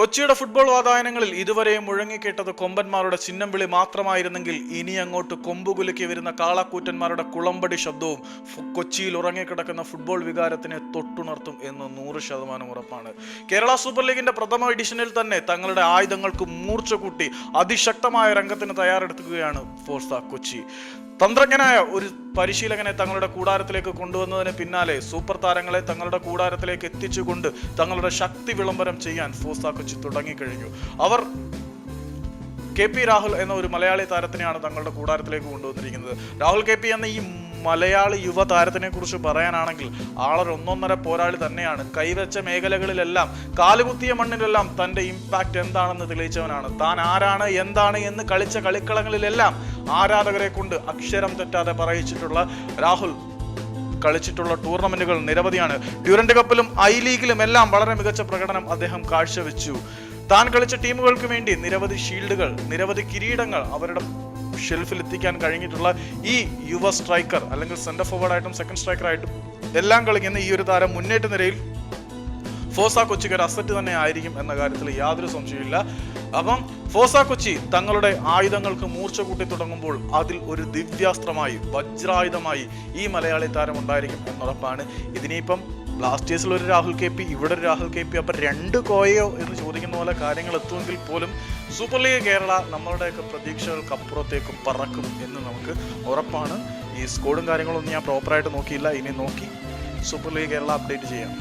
കൊച്ചിയുടെ ഫുട്ബോൾ വാതായനങ്ങളിൽ ഇതുവരെ മുഴങ്ങിക്കേട്ടത് കൊമ്പന്മാരുടെ ചിഹ്നം വിളി മാത്രമായിരുന്നെങ്കിൽ ഇനി അങ്ങോട്ട് കൊമ്പുകുലുക്കി വരുന്ന കാളക്കൂറ്റന്മാരുടെ കുളമ്പടി ശബ്ദവും കൊച്ചിയിൽ ഉറങ്ങിക്കിടക്കുന്ന ഫുട്ബോൾ വികാരത്തിനെ തൊട്ടുണർത്തും എന്ന് നൂറ് ശതമാനം ഉറപ്പാണ്. കേരള സൂപ്പർ ലീഗിന്റെ പ്രഥമ എഡിഷനിൽ തന്നെ തങ്ങളുടെ ആയുധങ്ങൾക്ക് മൂർച്ച കൂട്ടി അതിശക്തമായ രംഗത്തിന് തയ്യാറെടുക്കുകയാണ് ഫോർസ കൊച്ചി. തന്ത്രജ്ഞനായ ഒരു പരിശീലകനെ തങ്ങളുടെ കൂടാരത്തിലേക്ക് കൊണ്ടുവന്നതിന് പിന്നാലെ സൂപ്പർ താരങ്ങളെ തങ്ങളുടെ കൂടാരത്തിലേക്ക് എത്തിച്ചുകൊണ്ട് തങ്ങളുടെ ശക്തി വിളംബരം ചെയ്യാൻ ഫോസ കൊച്ചി തുടങ്ങിക്കഴിഞ്ഞു. അവർ കെ പി രാഹുൽ എന്ന ഒരു മലയാളി താരത്തിനെയാണ് തങ്ങളുടെ കൂടാരത്തിലേക്ക് കൊണ്ടുവന്നിരിക്കുന്നത്. രാഹുൽ കെ പി എന്ന ഈ മലയാളി യുവതാരത്തിനെ കുറിച്ച് പറയാനാണെങ്കിൽ ആളൊരു ഒന്നൊന്നര പോരാളി തന്നെയാണ്. കൈവച്ച മേഖലകളിലെല്ലാം കാലുകുത്തിയ മണ്ണിലെല്ലാം തന്റെ ഇമ്പാക്റ്റ് എന്താണെന്ന് തെളിയിച്ചവനാണ്. താൻ ആരാണ് എന്താണ് എന്ന് കളിച്ച കളിക്കളങ്ങളിലെല്ലാം ആരാധകരെ കൊണ്ട് അക്ഷരം തെറ്റാതെ പറയിച്ചിട്ടുള്ള രാഹുൽ കളിച്ചിട്ടുള്ള ടൂർണമെന്റുകൾ നിരവധിയാണ്. ഡ്യൂറന്റ് കപ്പിലും ഐ ലീഗിലും എല്ലാം വളരെ മികച്ച പ്രകടനം അദ്ദേഹം കാഴ്ചവെച്ചു. താൻ കളിച്ച ടീമുകൾക്ക് വേണ്ടി നിരവധി ഷീൽഡുകൾ നിരവധി കിരീടങ്ങൾ അവരുടെ ഷെൽഫിൽ എത്തിക്കാൻ കഴിഞ്ഞിട്ടുള്ള ഈ യുവ സ്ട്രൈക്കർ അല്ലെങ്കിൽ സെന്റർ ഫോർവേഡായിട്ടും സെക്കൻഡ് സ്ട്രൈക്കറായിട്ടും എല്ലാം കളിക്കുന്ന ഈ ഒരു താരം മുന്നേറ്റ നിരയിൽ ഫോസ കൊച്ചിക്ക് ഒരു അസറ്റ് തന്നെ ആയിരിക്കും എന്ന കാര്യത്തിൽ യാതൊരു സംശയമില്ല അപ്പം ഫോസ കൊച്ചി തങ്ങളുടെ ആയുധങ്ങൾക്ക് മൂർച്ച കൂട്ടി തുടങ്ങുമ്പോൾ അതിൽ ഒരു ദിവ്യാസ്ത്രമായി വജ്രായുധമായി ഈ മലയാളി താരം ഉണ്ടായിരിക്കും എന്നുറപ്പാണ്. ഇതിനിപ്പം ബ്ലാസ്റ്റേഴ്സിൽ ഒരു രാഹുൽ കെ പി ഇവിടെ ഒരു രാഹുൽ കെ പി. അപ്പം രണ്ട് കോയോ എന്ന് പോലെ കാര്യങ്ങൾ എത്തുമെങ്കിൽ പോലും സൂപ്പർ ലീഗ് കേരള നമ്മളുടെയൊക്കെ പ്രതീക്ഷകൾക്ക് അപ്പുറത്തേക്ക് പറക്കും എന്ന് നമുക്ക് ഉറപ്പാണ്. ഈ സ്കോഡും കാര്യങ്ങളൊന്നും ഞാൻ പ്രോപ്പറായിട്ട് നോക്കിയില്ല. ഇനി നോക്കി സൂപ്പർ ലീഗ് കേരള അപ്ഡേറ്റ് ചെയ്യാം.